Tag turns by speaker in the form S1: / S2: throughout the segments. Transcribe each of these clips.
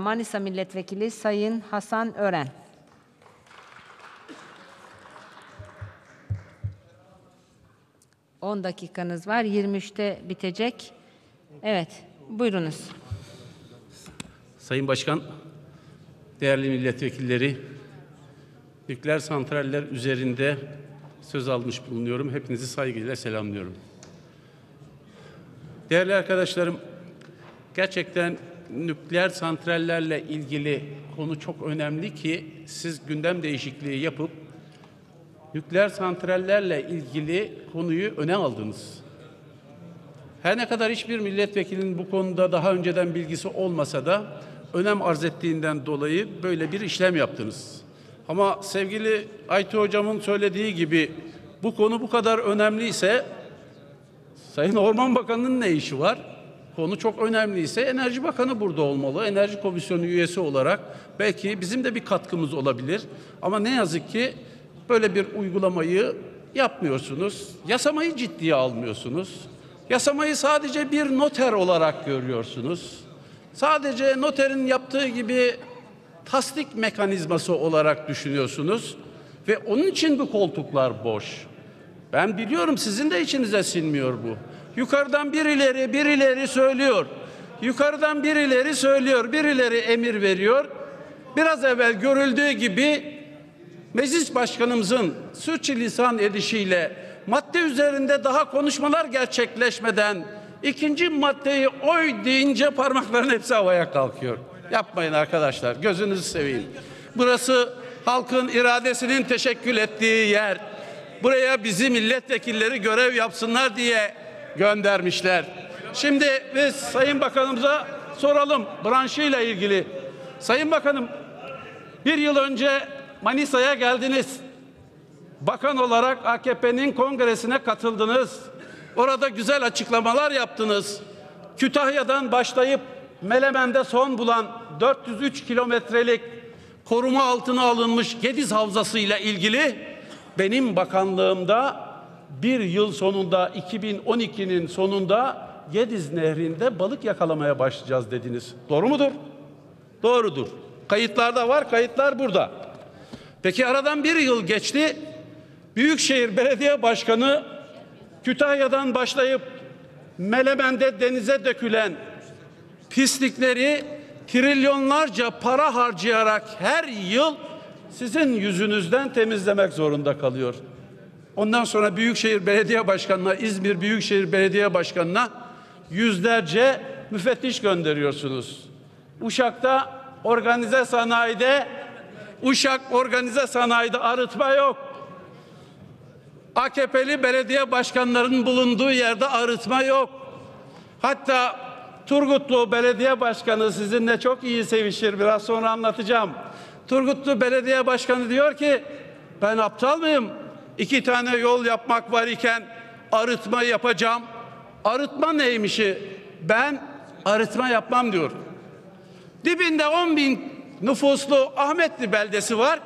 S1: Manisa Milletvekili Sayın Hasan Ören. On dakikanız var. 23'te bitecek. Evet, buyurunuz.
S2: Sayın Başkan, değerli milletvekilleri, nükleer santraller üzerinde söz almış bulunuyorum. Hepinizi saygıyla selamlıyorum. Değerli arkadaşlarım, gerçekten nükleer santrallerle ilgili konu çok önemli ki siz gündem değişikliği yapıp nükleer santrallerle ilgili konuyu öne aldınız. Her ne kadar hiçbir milletvekilinin bu konuda daha önceden bilgisi olmasa da önem arz ettiğinden dolayı böyle bir işlem yaptınız. Ama sevgili Aytu hocamın söylediği gibi bu konu bu kadar önemliyse Sayın Orman Bakanı'nın ne işi var? Konu çok önemliyse Enerji Bakanı burada olmalı. Enerji Komisyonu üyesi olarak belki bizim de bir katkımız olabilir. Ama ne yazık ki böyle bir uygulamayı yapmıyorsunuz. Yasamayı ciddiye almıyorsunuz. Yasamayı sadece bir noter olarak görüyorsunuz. Sadece noterin yaptığı gibi tasdik mekanizması olarak düşünüyorsunuz ve onun için bu koltuklar boş. Ben biliyorum sizin de içinize sinmiyor bu. Yukarıdan birileri birileri söylüyor. Yukarıdan birileri söylüyor, birileri emir veriyor. Biraz evvel görüldüğü gibi meclis başkanımızın sürçülisan edişiyle madde üzerinde daha konuşmalar gerçekleşmeden ikinci maddeyi oy deyince parmakların hepsi havaya kalkıyor. Yapmayın arkadaşlar gözünüzü seveyim. Burası halkın iradesinin teşekkül ettiği yer. Buraya bizi milletvekilleri görev yapsınlar diye göndermişler. Şimdi biz Sayın Bakanımıza soralım branşıyla ilgili. Sayın Bakanım bir yıl önce Manisa'ya geldiniz. Bakan olarak AKP'nin kongresine katıldınız. Orada güzel açıklamalar yaptınız. Kütahya'dan başlayıp Melemen'de son bulan 403 kilometrelik koruma altına alınmış Gediz Havzası ile ilgili benim bakanlığımda bir yıl sonunda 2012'nin sonunda Gediz Nehri'nde balık yakalamaya başlayacağız dediniz. Doğru mudur? Doğrudur. Kayıtlarda var, kayıtlar burada. Peki aradan bir yıl geçti. Büyükşehir Belediye Başkanı Kütahya'dan başlayıp Melemen'de denize dökülen pislikleri trilyonlarca para harcayarak her yıl sizin yüzünüzden temizlemek zorunda kalıyor. Ondan sonra Büyükşehir Belediye Başkanı'na, İzmir Büyükşehir Belediye Başkanı'na yüzlerce müfettiş gönderiyorsunuz. Uşak'ta organize sanayide Uşak organize sanayide arıtma yok. AKP'li belediye başkanlarının bulunduğu yerde arıtma yok. Hatta Turgutlu Belediye Başkanı sizinle çok iyi sevişir. Biraz sonra anlatacağım. Turgutlu Belediye Başkanı diyor ki ben aptal mıyım? İki tane yol yapmak var iken arıtma yapacağım. Arıtma neymişi? Ben arıtma yapmam diyor. Dibinde 10 bin nüfuslu Ahmetli beldesi var.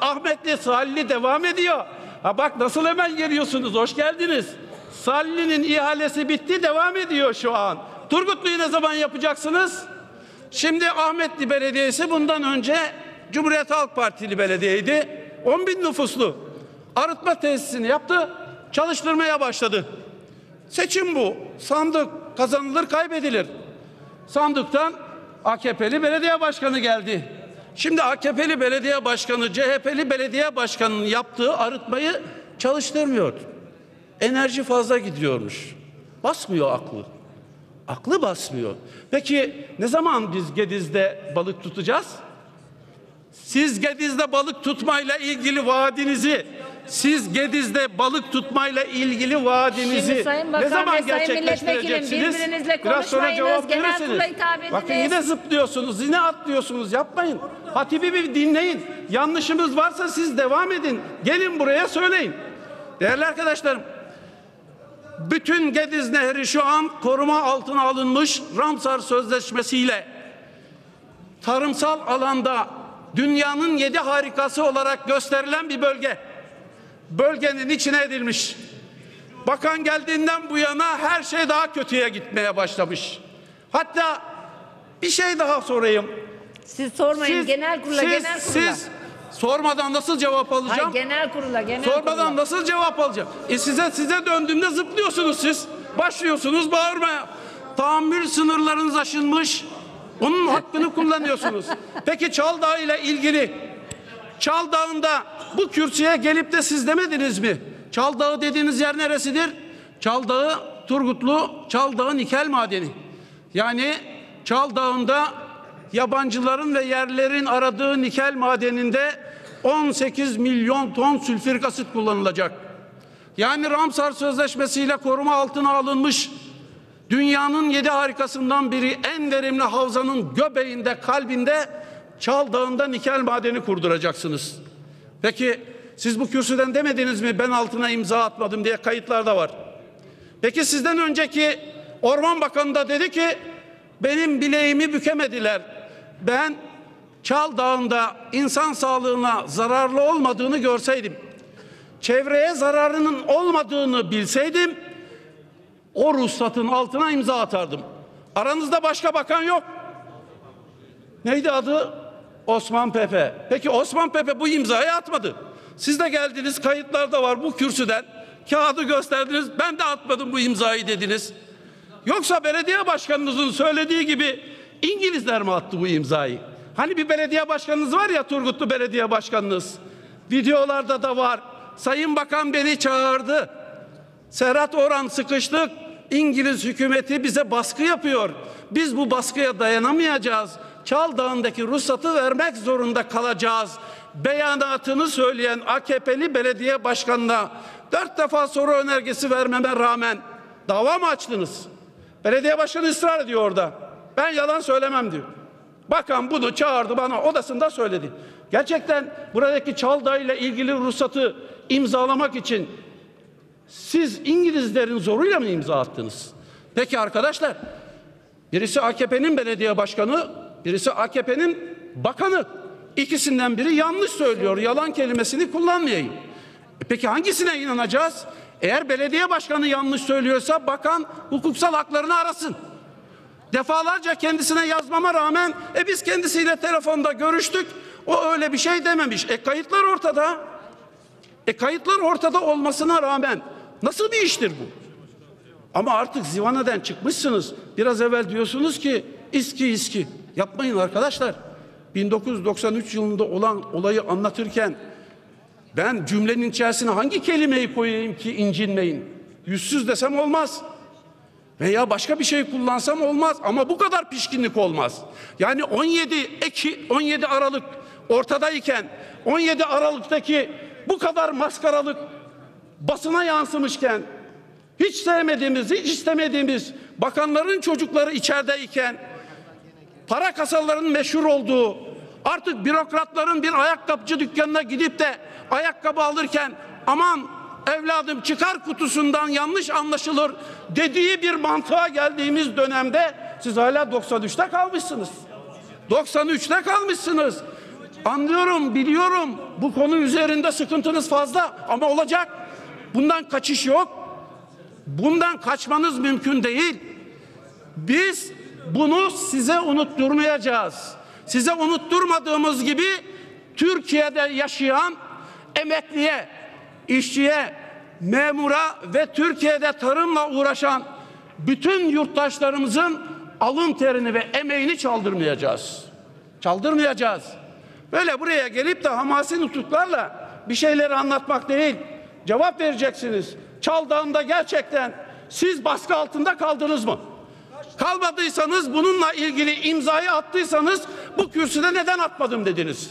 S2: Ahmetli Salihli devam ediyor. Ha bak nasıl hemen geliyorsunuz. Hoş geldiniz. Salihli'nin ihalesi bitti devam ediyor şu an. Turgutlu'yu ne zaman yapacaksınız? Şimdi Ahmetli Belediyesi bundan önce Cumhuriyet Halk Partili belediyeydi. 10 bin nüfuslu. Arıtma tesisini yaptı. Çalıştırmaya başladı. Seçim bu. Sandık kazanılır kaybedilir. Sandıktan AKP'li belediye başkanı geldi. Şimdi AKP'li belediye başkanı, CHP'li belediye başkanının yaptığı arıtmayı çalıştırmıyor. Enerji fazla gidiyormuş. Basmıyor aklı. Aklı basmıyor. Peki ne zaman biz Gediz'de balık tutacağız? Siz Gediz'de balık tutmayla ilgili vaadinizi siz Gediz'de balık tutmayla ilgili vaadinizi
S1: Bakan
S2: ne zaman
S1: ve Sayın Milletvekilim
S2: gerçekleştireceksiniz?
S1: birbirinizle
S2: Biraz sonra cevap
S1: genel
S2: verirsiniz.
S1: kurula hitap ediniz.
S2: Bakın yine zıplıyorsunuz, yine atlıyorsunuz. Yapmayın. Hatibi bir dinleyin. Yanlışımız varsa siz devam edin. Gelin buraya söyleyin. Değerli arkadaşlarım, bütün Gediz Nehri şu an koruma altına alınmış Ramsar Sözleşmesi ile tarımsal alanda dünyanın yedi harikası olarak gösterilen bir bölge. Bölgenin içine edilmiş. Bakan geldiğinden bu yana her şey daha kötüye gitmeye başlamış. Hatta bir şey daha sorayım.
S1: Siz sormayın genel kurula
S2: siz,
S1: genel kurula.
S2: siz sormadan nasıl cevap alacağım?
S1: Hayır genel kurula genel
S2: Sormadan
S1: kurula.
S2: nasıl cevap alacağım? E size size döndüğümde zıplıyorsunuz siz. Başlıyorsunuz bağırmaya. Tahammül sınırlarınız aşılmış. Onun hakkını kullanıyorsunuz. Peki Çaldağ ile ilgili Çal Dağı'nda bu kürsüye gelip de siz demediniz mi? Çal Dağı dediğiniz yer neresidir? Çal Dağı Turgutlu Çal Dağı nikel madeni. Yani Çal Dağı'nda yabancıların ve yerlerin aradığı nikel madeninde 18 milyon ton sülfürik asit kullanılacak. Yani Ramsar Sözleşmesi ile koruma altına alınmış dünyanın yedi harikasından biri en verimli havzanın göbeğinde, kalbinde Çal Dağı'nda nikel madeni kurduracaksınız. Peki siz bu kürsüden demediniz mi ben altına imza atmadım diye kayıtlarda var. Peki sizden önceki Orman Bakanı da dedi ki benim bileğimi bükemediler. Ben Çal Dağı'nda insan sağlığına zararlı olmadığını görseydim, çevreye zararının olmadığını bilseydim o ruhsatın altına imza atardım. Aranızda başka bakan yok. Neydi adı? Osman Pepe. Peki Osman Pepe bu imzayı atmadı. Siz de geldiniz kayıtlarda var bu kürsüden. Kağıdı gösterdiniz. Ben de atmadım bu imzayı dediniz. Yoksa belediye başkanınızın söylediği gibi İngilizler mi attı bu imzayı? Hani bir belediye başkanınız var ya Turgutlu belediye başkanınız. Videolarda da var. Sayın Bakan beni çağırdı. Serhat Orhan sıkıştık. İngiliz hükümeti bize baskı yapıyor. Biz bu baskıya dayanamayacağız. Çal Dağı'ndaki ruhsatı vermek zorunda kalacağız. Beyanatını söyleyen AKP'li belediye başkanına dört defa soru önergesi vermeme rağmen dava mı açtınız? Belediye başkanı ısrar ediyor orada. Ben yalan söylemem diyor. Bakan bunu çağırdı bana odasında söyledi. Gerçekten buradaki Çaldağ ile ilgili ruhsatı imzalamak için siz İngilizlerin zoruyla mı imza attınız? Peki arkadaşlar, birisi AKP'nin belediye başkanı, birisi AKP'nin bakanı. İkisinden biri yanlış söylüyor. Yalan kelimesini kullanmayayım. E Peki hangisine inanacağız? Eğer belediye başkanı yanlış söylüyorsa bakan hukuksal haklarını arasın. Defalarca kendisine yazmama rağmen e biz kendisiyle telefonda görüştük. O öyle bir şey dememiş. E kayıtlar ortada. E kayıtlar ortada olmasına rağmen nasıl bir iştir bu? Ama artık Zivana'dan çıkmışsınız. Biraz evvel diyorsunuz ki iski iski. Yapmayın arkadaşlar. 1993 yılında olan olayı anlatırken ben cümlenin içerisine hangi kelimeyi koyayım ki incinmeyin? Yüzsüz desem olmaz. Veya başka bir şey kullansam olmaz ama bu kadar pişkinlik olmaz. Yani 17 Eki 17 Aralık ortadayken 17 Aralık'taki bu kadar maskaralık basına yansımışken hiç sevmediğimiz, hiç istemediğimiz bakanların çocukları içerideyken para kasalarının meşhur olduğu artık bürokratların bir ayakkabıcı dükkanına gidip de ayakkabı alırken aman evladım çıkar kutusundan yanlış anlaşılır dediği bir mantığa geldiğimiz dönemde siz hala 93'te kalmışsınız. 93'te kalmışsınız. Anlıyorum, biliyorum. Bu konu üzerinde sıkıntınız fazla ama olacak. Bundan kaçış yok. Bundan kaçmanız mümkün değil. Biz bunu size unutturmayacağız. Size unutturmadığımız gibi Türkiye'de yaşayan emekliye, işçiye, memura ve Türkiye'de tarımla uğraşan bütün yurttaşlarımızın alın terini ve emeğini çaldırmayacağız. Çaldırmayacağız. Böyle buraya gelip de hamasi nutuklarla bir şeyleri anlatmak değil. Cevap vereceksiniz. Çaldağında gerçekten siz baskı altında kaldınız mı? Kalmadıysanız bununla ilgili imzayı attıysanız bu kürsüde neden atmadım dediniz.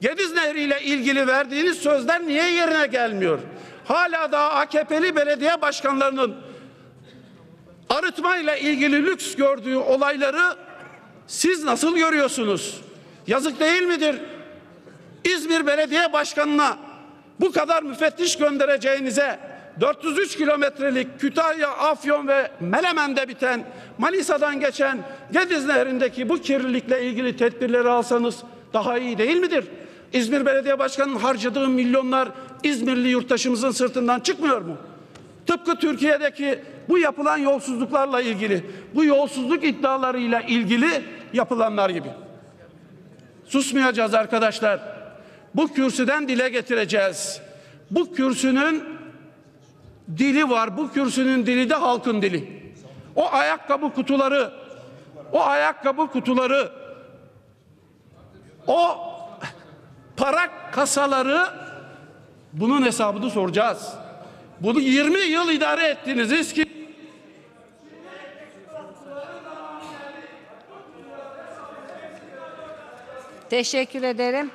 S2: Gediz Nehri ile ilgili verdiğiniz sözler niye yerine gelmiyor? Hala daha AKP'li belediye başkanlarının arıtma ile ilgili lüks gördüğü olayları siz nasıl görüyorsunuz? Yazık değil midir? İzmir Belediye Başkanı'na bu kadar müfettiş göndereceğinize 403 kilometrelik Kütahya, Afyon ve Melemen'de biten Manisa'dan geçen Gediz Nehri'ndeki bu kirlilikle ilgili tedbirleri alsanız daha iyi değil midir? İzmir Belediye Başkanı'nın harcadığı milyonlar İzmirli yurttaşımızın sırtından çıkmıyor mu? Tıpkı Türkiye'deki bu yapılan yolsuzluklarla ilgili, bu yolsuzluk iddialarıyla ilgili yapılanlar gibi. Susmayacağız arkadaşlar. Bu kürsüden dile getireceğiz. Bu kürsünün dili var. Bu kürsünün dili de halkın dili. O ayakkabı kutuları, o ayakkabı kutuları, o para kasaları bunun hesabını soracağız. Bunu 20 yıl idare ettiniz. Eski
S1: Teşekkür ederim.